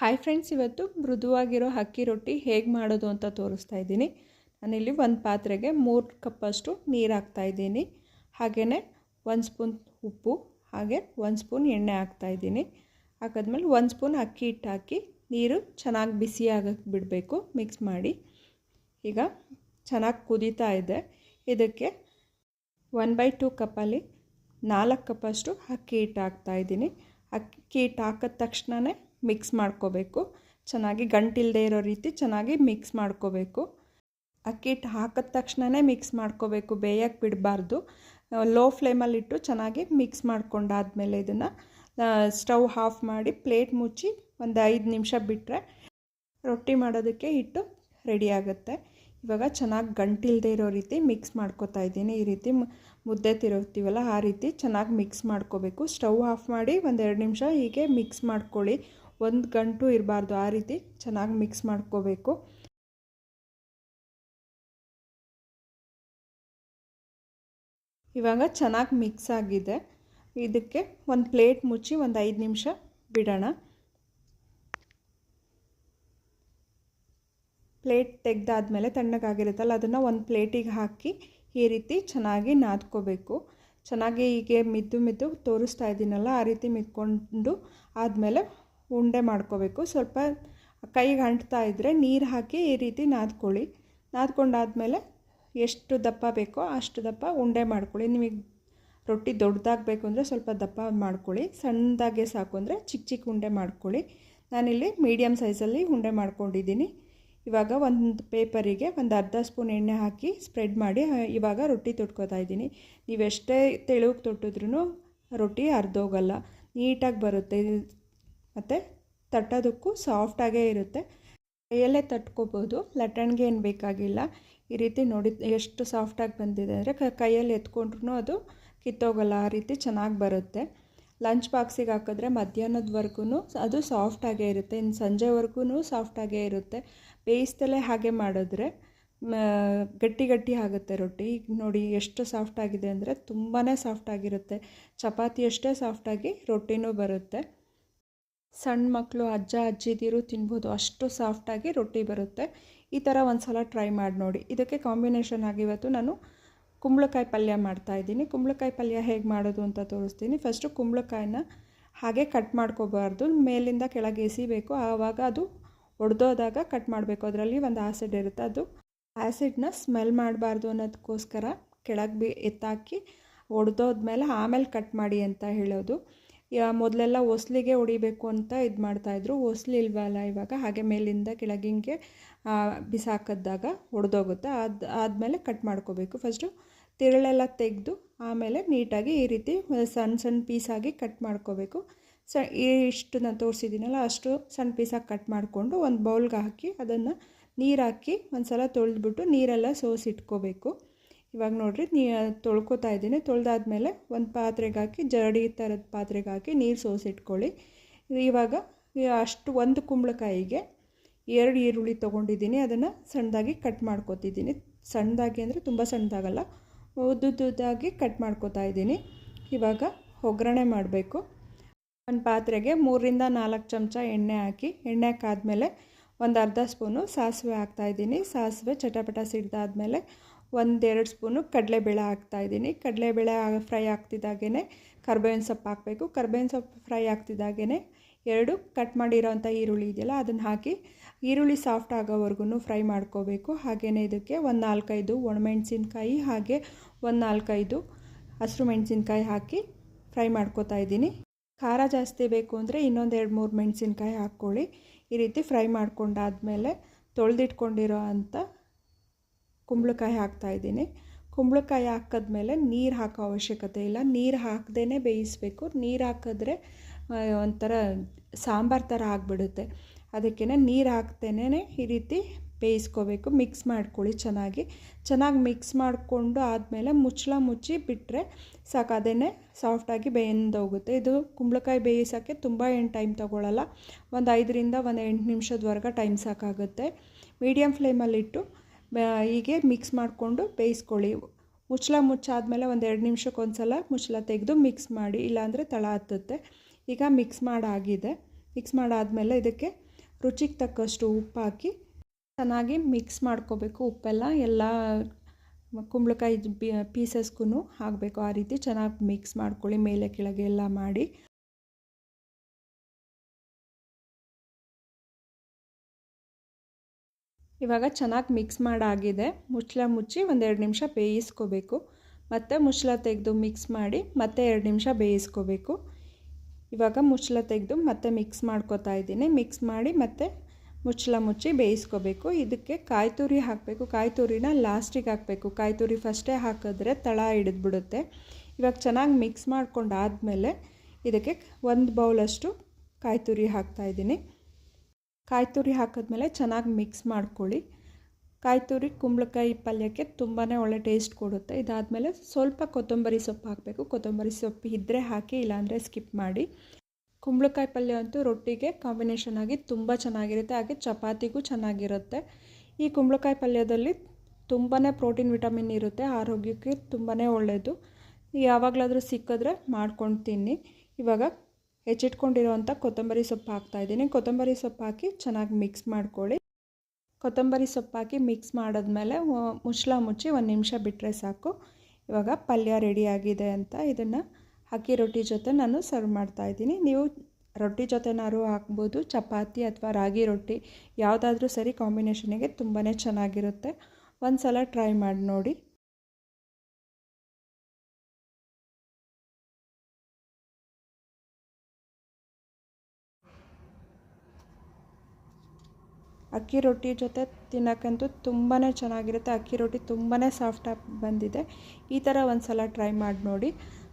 Hi friends ಇವತ್ತು ಮೃದುವಾಗಿರೋ ಅಕ್ಕಿ ರೊಟ್ಟಿ ಹೇಗೆ ಮಾಡೋದು ಅಂತ ತೋರಿಸ್ತಾ ಇದ್ದೀನಿ. ನಾನಿಲ್ಲಿ ಒಂದು ಪಾತ್ರೆಗೆ ಮೂರು ಕಪ್ಪಷ್ಟು ನೀರು ಹಾಕ್ತಾಯಿದ್ದೀನಿ ಹಾಗೆಯೇ ಒಂದು ಸ್ಪೂನ್ ಉಪ್ಪು, ಹಾಗೆ ಒಂದು ಸ್ಪೂನ್ ಎಣ್ಣೆ ಹಾಕ್ತಾಯಿದ್ದೀನಿ ಹಾಕಿದ್ಮೇಲೆ ಒಂದು ಸ್ಪೂನ್ ಅಕ್ಕಿ ಹಿಟ್ಟು ಹಾಕಿ ನೀರು ಚೆನ್ನಾಗಿ ಬಿಸಿ ಆಗಕ್ಕೆ ಬಿಡಬೇಕು ಮಿಕ್ಸ್ ಮಾಡಿ. ಈಗ ಚೆನ್ನಾಗಿ ಕುದೀತಾ ಇದೆ. ಇದಕ್ಕೆ ಒನ್ ಬೈ ಟೂ ಕಪ್ಪಲ್ಲಿ ನಾಲ್ಕು ಕಪ್ಪಷ್ಟು ಅಕ್ಕಿ ಹಿಟ್ಟು ಹಾಕ್ತಾಯಿದ್ದೀನಿ ಅಕ್ಕಿ ಹಿಟ್ಟು ಹಾಕಿದ ತಕ್ಷಣವೇ ಮಿಕ್ಸ್ ಮಾಡ್ಕೋಬೇಕು. ಚೆನ್ನಾಗಿ ಗಂಟಿಲ್ಲದೆ ಇರೋ ರೀತಿ ಚೆನ್ನಾಗಿ ಮಿಕ್ಸ್ ಮಾಡ್ಕೋಬೇಕು. ಅಕ್ಕಿ ಹಿಟ್ಟು ಹಾಕಿದ ತಕ್ಷಣವೇ ಮಿಕ್ಸ್ ಮಾಡ್ಕೋಬೇಕು ಬೇಯಕ್ಕೆ ಬಿಡಬಾರ್ದು. ಲೋ ಫ್ಲೇಮಲ್ಲಿಟ್ಟು ಚೆನ್ನಾಗಿ ಮಿಕ್ಸ್ ಮಾಡ್ಕೊಂಡಾದಮೇಲೆ ಇದನ್ನು ಸ್ಟವ್ ಆಫ್ ಮಾಡಿ ಪ್ಲೇಟ್ ಮುಚ್ಚಿ ಒಂದು ಐದು ನಿಮಿಷ ಬಿಟ್ಟರೆ ರೊಟ್ಟಿ ಮಾಡೋದಕ್ಕೆ ಹಿಟ್ಟು ರೆಡಿ ಆಗುತ್ತೆ. ಇವಾಗ ಚೆನ್ನಾಗಿ ಗಂಟಿಲ್ಲದೆ ಇರೋ ರೀತಿ ಮಿಕ್ಸ್ ಮಾಡ್ಕೋತಾ ಇದ್ದೀನಿ. ಈ ರೀತಿ ಮುದ್ದೆ ತಿರುತ್ತೀವಲ್ಲ ಆ ರೀತಿ ಚೆನ್ನಾಗಿ ಮಿಕ್ಸ್ ಮಾಡ್ಕೋಬೇಕು. ಸ್ಟವ್ ಆಫ್ ಮಾಡಿ ಒಂದೆರಡು ನಿಮಿಷ ಹೀಗೆ ಮಿಕ್ಸ್ ಮಾಡ್ಕೊಳ್ಳಿ. ಒಂದು ಗಂಟು ಇರಬಾರ್ದು ಆ ರೀತಿ ಚೆನ್ನಾಗಿ ಮಿಕ್ಸ್ ಮಾಡ್ಕೋಬೇಕು. ಇವಾಗ ಚೆನ್ನಾಗಿ ಮಿಕ್ಸ್ ಆಗಿದೆ. ಇದಕ್ಕೆ ಒಂದು ಪ್ಲೇಟ್ ಮುಚ್ಚಿ ಒಂದು ಐದು ನಿಮಿಷ ಬಿಡೋಣ. ಪ್ಲೇಟ್ ತೆಗೆದಾದ್ಮೇಲೆ ತಣ್ಣಗಾಗಿರುತ್ತಲ್ಲ, ಅದನ್ನು ಒಂದು ಪ್ಲೇಟಿಗೆ ಹಾಕಿ ಈ ರೀತಿ ಚೆನ್ನಾಗಿ ನಾದ್ಕೋಬೇಕು. ಚೆನ್ನಾಗಿ ಹೀಗೆ ಮಿದ್ದು ಮಿದ್ದು ತೋರಿಸ್ತಾ ಇದ್ದೀನಲ್ಲ ಆ ರೀತಿ ಮಿದ್ಕೊಂಡು ಆದಮೇಲೆ ಉಂಡೆ ಮಾಡ್ಕೋಬೇಕು. ಸ್ವಲ್ಪ ಕೈಗೆ ಅಂಟ್ತಾ ಇದ್ದರೆ ನೀರು ಹಾಕಿ ಈ ರೀತಿ ನಾದ್ಕೊಳ್ಳಿ. ನಾದ್ಕೊಂಡಾದಮೇಲೆ ಎಷ್ಟು ದಪ್ಪ ಬೇಕೋ ಅಷ್ಟು ದಪ್ಪ ಉಂಡೆ ಮಾಡ್ಕೊಳ್ಳಿ. ನಿಮಗೆ ರೊಟ್ಟಿ ದೊಡ್ಡದಾಗಬೇಕು ಅಂದರೆ ಸ್ವಲ್ಪ ದಪ್ಪ ಮಾಡ್ಕೊಳ್ಳಿ. ಸಣ್ಣದಾಗೆ ಸಾಕು ಅಂದರೆ ಚಿಕ್ಕ ಚಿಕ್ಕ ಉಂಡೆ ಮಾಡ್ಕೊಳ್ಳಿ. ನಾನಿಲ್ಲಿ ಮೀಡಿಯಮ್ ಸೈಜಲ್ಲಿ ಉಂಡೆ ಮಾಡ್ಕೊಂಡಿದ್ದೀನಿ. ಇವಾಗ ಒಂದು ಪೇಪರಿಗೆ ಒಂದು ಅರ್ಧ ಸ್ಪೂನ್ ಎಣ್ಣೆ ಹಾಕಿ ಸ್ಪ್ರೆಡ್ ಮಾಡಿ ಇವಾಗ ರೊಟ್ಟಿ ತೊಟ್ಕೋತಾ ಇದ್ದೀನಿ. ನೀವೆಷ್ಟೇ ತೆಳುವಿಗೆ ತೊಟ್ಟಿದ್ರೂ ರೊಟ್ಟಿ ಅರ್ಧೋಗಲ್ಲ. ನೀಟಾಗಿ ಬರುತ್ತೆ. ಮತ್ತು ತಟ್ಟೋದಕ್ಕೂ ಸಾಫ್ಟಾಗೇ ಇರುತ್ತೆ. ಕೈಯಲ್ಲೇ ತಟ್ಕೋಬೋದು. ಲಟ್ಟಣಿಗೆ ಏನು ಬೇಕಾಗಿಲ್ಲ. ಈ ರೀತಿ ನೋಡಿ ಎಷ್ಟು ಸಾಫ್ಟಾಗಿ ಬಂದಿದೆ ಅಂದರೆ ಕೈಯಲ್ಲಿ ಎತ್ಕೊಂಡ್ರೂ ಅದು ಕಿತ್ತೋಗಲ್ಲ. ಆ ರೀತಿ ಚೆನ್ನಾಗಿ ಬರುತ್ತೆ. ಲಂಚ್ ಬಾಕ್ಸಿಗೆ ಹಾಕಿದ್ರೆ ಮಧ್ಯಾಹ್ನದವರೆಗೂ ಅದು ಸಾಫ್ಟಾಗೇ ಇರುತ್ತೆ. ಇನ್ನು ಸಂಜೆವರೆಗೂ ಸಾಫ್ಟಾಗೇ ಇರುತ್ತೆ. ಬೇಯಿಸ್ತಲೇ ಹಾಗೆ ಮಾಡಿದ್ರೆ ಗಟ್ಟಿ ಗಟ್ಟಿ ಆಗುತ್ತೆ ರೊಟ್ಟಿ. ಈಗ ನೋಡಿ ಎಷ್ಟು ಸಾಫ್ಟಾಗಿದೆ ಅಂದರೆ ತುಂಬಾ ಸಾಫ್ಟಾಗಿರುತ್ತೆ ಚಪಾತಿ ಅಷ್ಟೇ ಸಾಫ್ಟಾಗಿ ರೊಟ್ಟಿನೂ ಬರುತ್ತೆ. ಸಣ್ಣ ಮಕ್ಕಳು, ಅಜ್ಜ, ಅಜ್ಜಿದಿರು ತಿನ್ಬೋದು. ಅಷ್ಟು ಸಾಫ್ಟಾಗಿ ರೊಟ್ಟಿ ಬರುತ್ತೆ. ಈ ಥರ ಒಂದು ಸಲ ಟ್ರೈ ಮಾಡಿ ನೋಡಿ. ಇದಕ್ಕೆ ಕಾಂಬಿನೇಷನ್ ಆಗಿ ಇವತ್ತು ನಾನು ಕುಂಬಳಕಾಯಿ ಪಲ್ಯ ಮಾಡ್ತಾಯಿದ್ದೀನಿ ಕುಂಬಳಕಾಯಿ ಪಲ್ಯ ಹೇಗೆ ಮಾಡೋದು ಅಂತ ತೋರಿಸ್ತೀನಿ. ಫಸ್ಟು ಕುಂಬಳಕಾಯಿನ ಹಾಗೆ ಕಟ್ ಮಾಡ್ಕೋಬಾರ್ದು. ಮೇಲಿಂದ ಕೆಳಗೆ ಎಸಿಬೇಕು. ಆವಾಗ ಅದು ಒಡೆದೋದಾಗ ಕಟ್ ಮಾಡಬೇಕು. ಅದರಲ್ಲಿ ಒಂದು ಆ್ಯಸಿಡ್ ಇರುತ್ತೆ. ಅದು ಆ್ಯಸಿಡ್ನ ಸ್ಮೆಲ್ ಮಾಡಬಾರ್ದು ಅನ್ನೋದಕ್ಕೋಸ್ಕರ ಕೆಳಗೆ ಬಿ ಎತ್ತಾಕಿ ಒಡೆದೋದ್ಮೇಲೆ ಆಮೇಲೆ ಕಟ್ ಮಾಡಿ ಅಂತ ಹೇಳೋದು. ಮೊದಲೆಲ್ಲ ಒಸ್ಲಿಗೆ ಹೊಡಿಬೇಕು ಅಂತ ಇದು ಮಾಡ್ತಾಯಿದ್ರು. ಒಸ್ಲಿ ಇಲ್ವಲ್ಲ ಇವಾಗ? ಹಾಗೆ ಮೇಲಿಂದ ಕೆಳಗಿಂಗೆ ಬಿಸಾಕಿದಾಗ ಒಡೆದೋಗುತ್ತೆ. ಅದು ಆದಮೇಲೆ ಕಟ್ ಮಾಡ್ಕೋಬೇಕು. ಫಸ್ಟು ತಿರುಳೆಲ್ಲ ತೆಗೆದು ಆಮೇಲೆ ನೀಟಾಗಿ ಈ ರೀತಿ ಸಣ್ಣ ಸಣ್ಣ ಪೀಸಾಗಿ ಕಟ್ ಮಾಡ್ಕೋಬೇಕು. ಸ ಇಷ್ಟು ನಾನು ತೋರಿಸಿದ್ದೀನಲ್ಲ, ಅಷ್ಟು ಸಣ್ಣ ಪೀಸಾಗಿ ಕಟ್ ಮಾಡಿಕೊಂಡು ಒಂದು ಬೌಲ್ಗೆ ಹಾಕಿ ಅದನ್ನು ನೀರು ಹಾಕಿ ಒಂದು ಸಲ ತೊಳೆದ್ಬಿಟ್ಟು ನೀರೆಲ್ಲ ಸೋಸಿಟ್ಕೋಬೇಕು. ಇವಾಗ ನೋಡಿರಿ, ನೀ ತೊಳ್ಕೊತಾ ಇದ್ದೀನಿ. ತೊಳೆದಾದ್ಮೇಲೆ ಒಂದು ಪಾತ್ರೆಗೆ ಹಾಕಿ, ಜರಡಿ ಥರದ ಪಾತ್ರೆಗೆ ಹಾಕಿ ನೀರು ಸೋಸಿಟ್ಕೊಳ್ಳಿ ಇವಾಗ ಅಷ್ಟು ಒಂದು ಕುಂಬಳಕಾಯಿಗೆ ಎರಡು ಈರುಳ್ಳಿ ತೊಗೊಂಡಿದ್ದೀನಿ. ಅದನ್ನು ಸಣ್ಣದಾಗಿ ಕಟ್ ಮಾಡ್ಕೊತಿದ್ದೀನಿ. ಸಣ್ಣದಾಗಿ ಅಂದರೆ ತುಂಬ ಸಣ್ಣದಾಗಲ್ಲ ಉದ್ದುದ್ದಾಗಿ ಕಟ್ ಮಾಡ್ಕೊತಾ ಇದ್ದೀನಿ. ಇವಾಗ ಒಗ್ಗರಣೆ ಮಾಡಬೇಕು. ಒಂದು ಪಾತ್ರೆಗೆ ಮೂರರಿಂದ ನಾಲ್ಕು ಚಮಚ ಎಣ್ಣೆ ಹಾಕಿ, ಎಣ್ಣೆ ಹಾಕಾದ್ಮೇಲೆ ಒಂದು ಅರ್ಧ ಸ್ಪೂನು ಸಾಸಿವೆ ಹಾಕ್ತಾಯಿದ್ದೀನಿ ಸಾಸಿವೆ ಚಟಪಟ ಸಿಡ್ದಾದ್ಮೇಲೆ ಒಂದೆರಡು ಸ್ಪೂನು ಕಡಲೆಬೇಳೆ ಹಾಕ್ತಾಯಿದ್ದೀನಿ. ಕಡಲೆಬೇಳೆ ಫ್ರೈ ಆಗ್ತಿದ್ದಾಗೇ ಕರ್ಬೇವಿನ ಸೊಪ್ಪು ಹಾಕಬೇಕು. ಕರ್ಬೇವಿನ ಸೊಪ್ಪು ಫ್ರೈ ಆಗ್ತಿದ್ದಾಗೇ ಎರಡು ಕಟ್ ಮಾಡಿರೋಂಥ ಈರುಳ್ಳಿ ಇದೆಯಲ್ಲ ಅದನ್ನು ಹಾಕಿ ಈರುಳ್ಳಿ ಸಾಫ್ಟ್ ಆಗೋವರೆಗೂ ಫ್ರೈ ಮಾಡ್ಕೋಬೇಕು. ಹಾಗೆಯೇ ಇದಕ್ಕೆ ಒಂದು ನಾಲ್ಕೈದು ಒಣಮೆಣಸಿನ್ಕಾಯಿ ಹಾಗೆ ಒಂದು ನಾಲ್ಕೈದು ಹಸಿರು ಮೆಣಸಿನ್ಕಾಯಿ ಹಾಕಿ ಫ್ರೈ ಮಾಡ್ಕೋತಾ ಇದ್ದೀನಿ. ಖಾರ ಜಾಸ್ತಿ ಬೇಕು ಅಂದರೆ ಇನ್ನೊಂದು ಎರಡು ಮೂರು ಮೆಣಸಿನ್ಕಾಯಿ ಹಾಕ್ಕೊಳ್ಳಿ. ಈ ರೀತಿ ಫ್ರೈ ಮಾಡ್ಕೊಂಡಾದಮೇಲೆ ತೊಳೆದಿಟ್ಕೊಂಡಿರೋ ಅಂಥ ಕುಂಬಳಕಾಯಿ ಹಾಕ್ತಾಯಿದ್ದೀನಿ ಕುಂಬಳಕಾಯಿ ಹಾಕಿದ್ಮೇಲೆ ನೀರು ಹಾಕೋ ಅವಶ್ಯಕತೆ ಇಲ್ಲ. ನೀರು ಹಾಕ್ದೇ ಬೇಯಿಸಬೇಕು. ನೀರು ಹಾಕಿದ್ರೆ ಒಂಥರ ಸಾಂಬಾರು ಥರ ಆಗಿಬಿಡುತ್ತೆ. ಅದಕ್ಕೆ ನೀರು ಹಾಕ್ತೇನೆ ಈ ರೀತಿ ಬೇಯಿಸ್ಕೋಬೇಕು. ಮಿಕ್ಸ್ ಮಾಡ್ಕೊಳ್ಳಿ ಚೆನ್ನಾಗಿ. ಚೆನ್ನಾಗಿ ಮಿಕ್ಸ್ ಮಾಡಿಕೊಂಡು ಆದಮೇಲೆ ಮುಚ್ಚಳ ಮುಚ್ಚಿ ಬಿಟ್ಟರೆ ಸಾಕು. ಅದೇ ಸಾಫ್ಟಾಗಿ ಬೆಂದೋಗುತ್ತೆ. ಇದು ಕುಂಬಳಕಾಯಿ ಬೇಯಿಸೋಕ್ಕೆ ತುಂಬ ಏನು ಟೈಮ್ ತೊಗೊಳ್ಳಲ್ಲ ಒಂದು ಐದರಿಂದ ಒಂದು ಎಂಟು ನಿಮಿಷದವರೆಗೆ ಟೈಮ್ ಸಾಕಾಗುತ್ತೆ. ಮೀಡಿಯಮ್ ಫ್ಲೇಮಲ್ಲಿಟ್ಟು ಹೀಗೆ ಮಿಕ್ಸ್ ಮಾಡಿಕೊಂಡು ಬೇಯಿಸ್ಕೊಳ್ಳಿ. ಮುಚ್ಚಳ ಮುಚ್ಚಾದಮೇಲೆ ಒಂದು ಎರಡು ನಿಮಿಷಕ್ಕೆ ಒಂದು ಸಲ ಮುಚ್ಚಳ ತೆಗೆದು ಮಿಕ್ಸ್ ಮಾಡಿ, ಇಲ್ಲಾಂದರೆ ತಳ ಹತ್ತುತ್ತೆ. ಈಗ ಮಿಕ್ಸ್ ಮಾಡಾಗಿದೆ. ಮಿಕ್ಸ್ ಮಾಡಾದಮೇಲೆ ಇದಕ್ಕೆ ರುಚಿಗೆ ತಕ್ಕಷ್ಟು ಉಪ್ಪು ಹಾಕಿ ಚೆನ್ನಾಗಿ ಮಿಕ್ಸ್ ಮಾಡ್ಕೋಬೇಕು. ಉಪ್ಪೆಲ್ಲ ಎಲ್ಲ ಕುಂಬಳಕಾಯಿ ಪೀಸಸ್ಗೂ ಹಾಕಬೇಕು. ಆ ರೀತಿ ಚೆನ್ನಾಗಿ ಮಿಕ್ಸ್ ಮಾಡ್ಕೊಳ್ಳಿ. ಮೇಲೆ ಕೆಳಗೆ ಎಲ್ಲ ಮಾಡಿ. ಇವಾಗ ಚೆನ್ನಾಗಿ ಮಿಕ್ಸ್ ಮಾಡಾಗಿದೆ. ಮುಚ್ಚಳ ಮುಚ್ಚಿ ಒಂದೆರಡು ನಿಮಿಷ ಬೇಯಿಸ್ಕೋಬೇಕು. ಮತ್ತು ಮುಚ್ಚಳ ತೆಗೆದು ಮಿಕ್ಸ್ ಮಾಡಿ ಮತ್ತೆ ಎರಡು ನಿಮಿಷ ಬೇಯಿಸ್ಕೋಬೇಕು. ಇವಾಗ ಮುಚ್ಚಳ ತೆಗೆದು ಮತ್ತೆ ಮಿಕ್ಸ್ ಮಾಡ್ಕೋತಾ ಇದ್ದೀನಿ. ಮಿಕ್ಸ್ ಮಾಡಿ ಮತ್ತೆ ಮುಚ್ಚಳ ಮುಚ್ಚಿ ಬೇಯಿಸ್ಕೋಬೇಕು. ಇದಕ್ಕೆ ಕಾಯಿ ತುರಿ ಹಾಕಬೇಕು. ಕಾಯಿ ತುರಿನ ಲಾಸ್ಟಿಗೆ ಹಾಕಬೇಕು. ಕಾಯಿ ತುರಿ ಫಸ್ಟೇ ಹಾಕಿದ್ರೆ ತಳ ಹಿಡಿದ್ಬಿಡುತ್ತೆ. ಇವಾಗ ಚೆನ್ನಾಗಿ ಮಿಕ್ಸ್ ಮಾಡ್ಕೊಂಡಾದಮೇಲೆ ಇದಕ್ಕೆ ಒಂದು ಬೌಲಷ್ಟು ಕಾಯಿ ತುರಿ ಹಾಕ್ತಾಯಿದ್ದೀನಿ ಕಾಯಿ ತುರಿ ಹಾಕಿದ್ಮೇಲೆ ಚೆನ್ನಾಗಿ ಮಿಕ್ಸ್ ಮಾಡ್ಕೊಳ್ಳಿ. ಕಾಯಿ ತುರಿ ಕುಂಬಳಕಾಯಿ ಪಲ್ಯಕ್ಕೆ ತುಂಬಾ ಒಳ್ಳೆ ಟೇಸ್ಟ್ ಕೊಡುತ್ತೆ. ಇದಾದಮೇಲೆ ಸ್ವಲ್ಪ ಕೊತ್ತಂಬರಿ ಸೊಪ್ಪು ಹಾಕಬೇಕು. ಕೊತ್ತಂಬರಿ ಸೊಪ್ಪು ಇದ್ದರೆ ಹಾಕಿ, ಇಲ್ಲಾಂದರೆ ಸ್ಕಿಪ್ ಮಾಡಿ. ಕುಂಬಳಕಾಯಿ ಪಲ್ಯ ಅಂತೂ ರೊಟ್ಟಿಗೆ ಕಾಂಬಿನೇಷನ್ ಆಗಿ ತುಂಬ ಚೆನ್ನಾಗಿರುತ್ತೆ. ಹಾಗೆ ಚಪಾತಿಗೂ ಚೆನ್ನಾಗಿರುತ್ತೆ. ಈ ಕುಂಬಳಕಾಯಿ ಪಲ್ಯದಲ್ಲಿ ತುಂಬಾ ಪ್ರೋಟೀನ್ ವಿಟಮಿನ್ ಇರುತ್ತೆ. ಆರೋಗ್ಯಕ್ಕೆ ತುಂಬಾ ಒಳ್ಳೆಯದು ಯಾವಾಗಲಾದರೂ ಸಿಕ್ಕಿದ್ರೆ ಮಾಡ್ಕೊಂಡು ತಿನ್ನಿ. ಇವಾಗ ಹೆಚ್ಚಿಟ್ಕೊಂಡಿರೋವಂಥ ಕೊತ್ತಂಬರಿ ಸೊಪ್ಪು ಹಾಕ್ತಾಯಿದ್ದೀನಿ ಕೊತ್ತಂಬರಿ ಸೊಪ್ಪು ಹಾಕಿ ಚೆನ್ನಾಗಿ ಮಿಕ್ಸ್ ಮಾಡ್ಕೊಳ್ಳಿ. ಕೊತ್ತಂಬರಿ ಸೊಪ್ಪು ಹಾಕಿ ಮಿಕ್ಸ್ ಮಾಡಿದ್ಮೇಲೆ ಮುಚ್ಚಳ ಮುಚ್ಚಿ ಒಂದು ನಿಮಿಷ ಬಿಟ್ಟರೆ ಸಾಕು. ಇವಾಗ ಪಲ್ಯ ರೆಡಿಯಾಗಿದೆ ಅಂತ ಇದನ್ನು ಅಕ್ಕಿ ರೊಟ್ಟಿ ಜೊತೆ ನಾನು ಸರ್ವ್ ಮಾಡ್ತಾಯಿದ್ದೀನಿ ನೀವು ರೊಟ್ಟಿ ಜೊತೆನಾರು ಹಾಕ್ಬೋದು, ಚಪಾತಿ ಅಥವಾ ರಾಗಿ ರೊಟ್ಟಿ ಯಾವುದಾದ್ರೂ ಸರಿ ಕಾಂಬಿನೇಷನಿಗೆ ತುಂಬಾ ಚೆನ್ನಾಗಿರುತ್ತೆ. ಒಂದು ಸಲ ಟ್ರೈ ಮಾಡಿ ನೋಡಿ. ಅಕ್ಕಿ ರೊಟ್ಟಿ ಜೊತೆ ತಿನ್ನೋಕ್ಕಂತೂ ತುಂಬಾ ಚೆನ್ನಾಗಿರುತ್ತೆ. ಅಕ್ಕಿ ರೊಟ್ಟಿ ತುಂಬಾ ಸಾಫ್ಟಾಗಿ ಬಂದಿದೆ. ಈ ಥರ ಒಂದು ಸಲ ಟ್ರೈ ಮಾಡಿ ನೋಡಿ.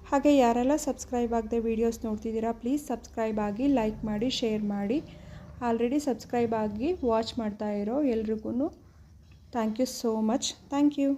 ಹಾಗೆ ಯಾರೆಲ್ಲ ಸಬ್ಸ್ಕ್ರೈಬ್ ಆಗದೆ ವೀಡಿಯೋಸ್ ನೋಡ್ತಿದ್ದೀರಾ ಪ್ಲೀಸ್ ಸಬ್ಸ್ಕ್ರೈಬ್ ಆಗಿ ಲೈಕ್ ಮಾಡಿ ಶೇರ್ ಮಾಡಿ. ಆಲ್ರೆಡಿ ಸಬ್ಸ್ಕ್ರೈಬ್ ಆಗಿ ವಾಚ್ ಮಾಡ್ತಾ ಇರೋ ಎಲ್ರಿಗೂ thank you so much thank you